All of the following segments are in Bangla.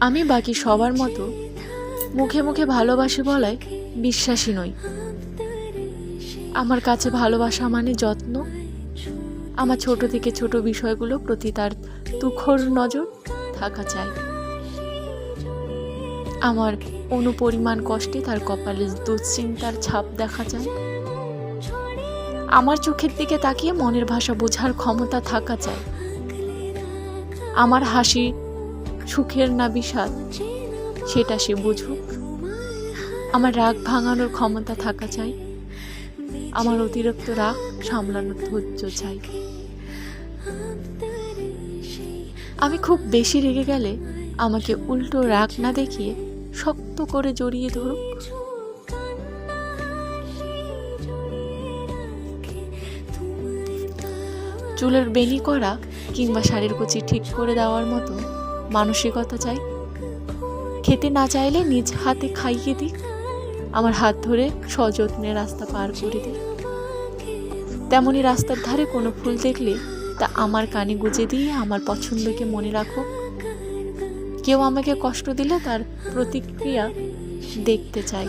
আমি বাকি সবার মতো মুখে মুখে ভালোবাসি বলায় বিশ্বাসী নই। আমার কাছে ভালোবাসা মানে যত্ন। আমার ছোট থেকে ছোট বিষয়গুলো প্রতি তার তুখর নজর থাকা চাই। আমার অনুপরিমাণ কষ্টে তার কপালে দুশ্চিন্তার ছাপ দেখা যায় আমার চোখের দিকে তাকিয়ে মনের ভাষা বোঝার ক্ষমতা থাকা চাই। আমার হাসি সুখের না বিষাদ, সেটা সে বুঝুক। আমার রাগ ভাঙানোর ক্ষমতা থাকা চাই। আমার অতিরিক্ত রাগ সামলানোর ধৈর্য চাই। আমি খুব বেশি রেগে গেলে আমাকে উল্টো রাগ না দেখিয়ে শক্ত করে জড়িয়ে ধরুক। চুলের বেনি করা কিংবা শাড়ির কুচি ঠিক করে দেওয়ার মতো মানসিকতা চাই। খেতে না চাইলে নিজ হাতে খাইয়ে দিক আমার হাত ধরে সযত্নে রাস্তা পার করে দিক তেমনই রাস্তার ধারে কোনো ফুল দেখলে তা আমার কানে গুজে দিয়ে আমার পছন্দকে মনে রাখো। কেউ আমাকে কষ্ট দিলে তার প্রতিক্রিয়া দেখতে চাই।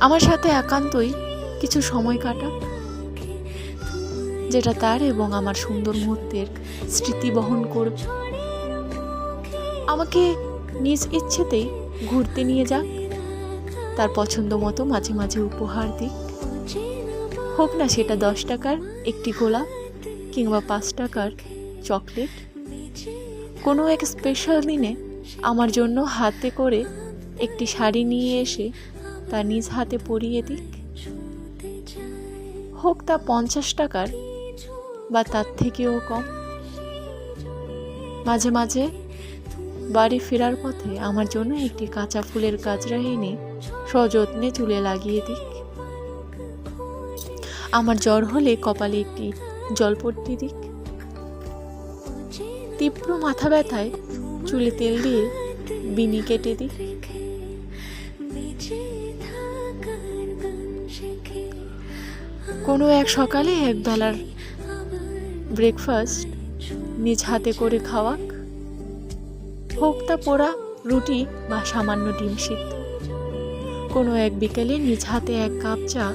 আমার সাথে একান্তই কিছু সময় কাটা যেটা তার এবং আমার সুন্দর মুহূর্তের স্মৃতি বহন করবে। আমাকে নিজ ইচ্ছেতেই ঘুরতে নিয়ে যাক। তার পছন্দ মতো মাঝে মাঝে উপহার দিক। হোক না সেটা দশ টাকার একটি গোলাপ কিংবা পাঁচ টাকার চকলেট। কোনো এক স্পেশাল দিনে আমার জন্য হাতে করে একটি শাড়ি নিয়ে এসে তা নিজ হাতে পরিয়ে দিক। হোক তা পঞ্চাশ টাকার বা তার থেকেও কম। মাঝে মাঝে বাড়ি ফেরার পথে আমার জন্য একটি কাঁচা ফুলের গাজরা এনে সযত্নে চুলে লাগিয়ে দিক আমার জ্বর হলে কপালে একটি জলপট্টি দিক তীব্র মাথা ব্যথায় চুলে তেল দিয়ে বিনি কেটে দিক কোনো এক সকালে এক বেলার ব্রেকফাস্ট, নিজ হাতে করে খাওয়াক হোক তা পোড়া, রুটি বা সামান্য ডিম সিদ্ধ। কোনো এক বিকেলে নিজ হাতে এক কাপ চা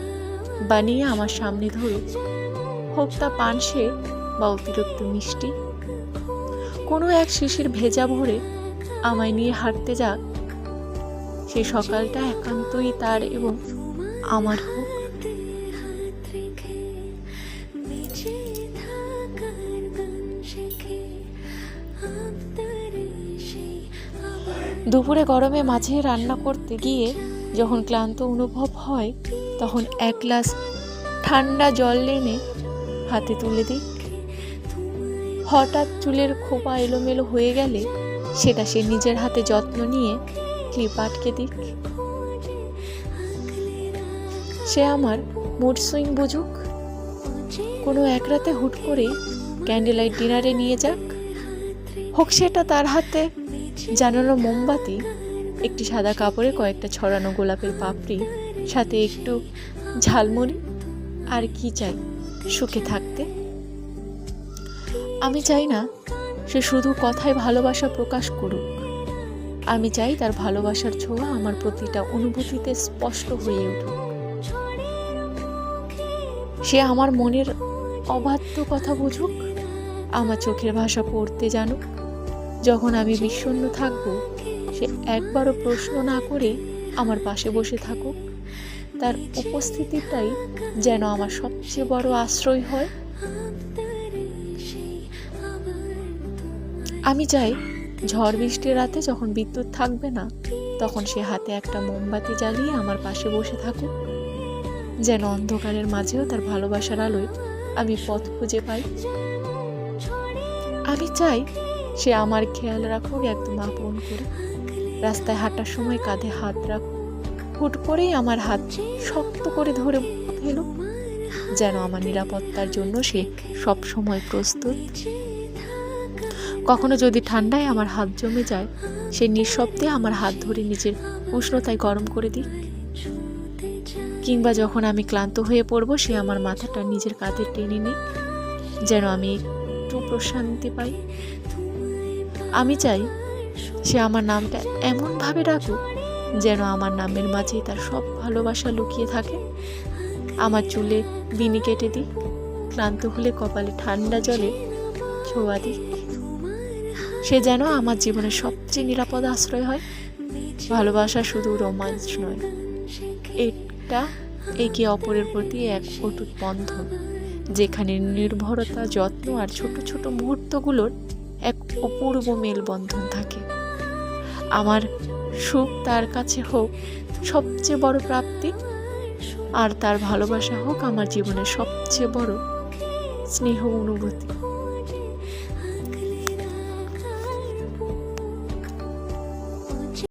বানিয়ে আমার সামনে ধরুক হোক তা পানসে বা অতিরিক্ত মিষ্টি। কোনো এক শিশির ভেজা ভরে আমায় নিয়ে হাঁটতে যাক। সে সকালটা একান্তই তার এবং আমার হোক। দুপুরে গরমে মাঝে রান্না করতে গিয়ে যখন ক্লান্ত অনুভব হয়, তখন এক গ্লাস ঠান্ডা জল এনে হাতে তুলে দিই। হঠাৎ চুলের খোপা এলোমেলো হয়ে গেলে সেটা সে নিজের হাতে যত্ন নিয়ে ক্লিপ আটকে দিক। সে আমার মুড সুইং বুঝুক। কোনো এক রাতে হুট করে ক্যান্ডেল লাইট ডিনারে নিয়ে যাক। হোক সেটা তার হাতে জানানো মোমবাতি, একটি সাদা কাপড়ে কয়েকটা ছড়ানো গোলাপের পাপড়ি, সাথে একটু ঝালমুড়ি, আর কি চাই সুখে থাকতে? আমি চাই না সে শুধু কথায় ভালোবাসা প্রকাশ করুক। আমি চাই তার ভালোবাসার ছোঁয়া আমার প্রতিটা অনুভূতিতে স্পষ্ট হয়ে উঠুক। সে আমার মনের অবাধ্য কথা বুঝুক, আমার চোখের ভাষা পড়তে জানুক যখন আমি বিষণ্ণ থাকব, সে একবারও প্রশ্ন না করে আমার পাশে বসে থাকুক। তার উপস্থিতিটাই যেন আমার সবচেয়ে বড় আশ্রয় হয়। আমি চাই ঝড় বৃষ্টির রাতে যখন বিদ্যুৎ থাকবে না, তখন সে হাতে একটা মোমবাতি জ্বালিয়ে আমার পাশে বসে থাকুক। যেন অন্ধকারের মাঝেও তার ভালোবাসার আলোয় আমি পথ খুঁজে পাই। আমি চাই সে আমার খেয়াল রাখুক, একদম আপন করে। রাস্তায় হাঁটার সময় কাঁধে হাত রাখুক হুট করেই আমার হাত শক্ত করে ধরে ফেলো, যেন আমার নিরাপত্তার জন্য সে সব সময় প্রস্তুত। কখনো যদি ঠান্ডায় আমার হাত জমে যায়, সে নিঃশব্দে আমার হাত ধরে নিজের উষ্ণতায় গরম করে দিক। কিংবা যখন আমি ক্লান্ত হয়ে পড়ব, সে আমার মাথাটা নিজের কাঁধে টেনে নিক, যেন আমি একটু প্রশান্তি পাই। আমি চাই সে আমার নামটা এমনভাবে ডাকুক যেন আমার নামের মাঝেই তার সব ভালোবাসা লুকিয়ে থাকে। আমার চুলে বিনি কেটে দিই, ক্লান্ত হলে কপালে ঠান্ডা জলে ছোঁয়া দিই। সে যেন আমার জীবনের সবচেয়ে নিরাপদ আশ্রয় হয়। ভালোবাসা শুধু রোমাঞ্চ নয়, এটা একে অপরের প্রতি এক অটুট বন্ধন, যেখানে নির্ভরতা, যত্ন আর ছোট ছোট মুহূর্তগুলোর এক অপূর্ব মেলবন্ধন থাকে। আমার সুখ তার কাছে হোক, সবচেয়ে বড় প্রাপ্তি, আর তার ভালোবাসা হোক আমার জীবনের সবচেয়ে বড় স্নেহ অনুভূতি।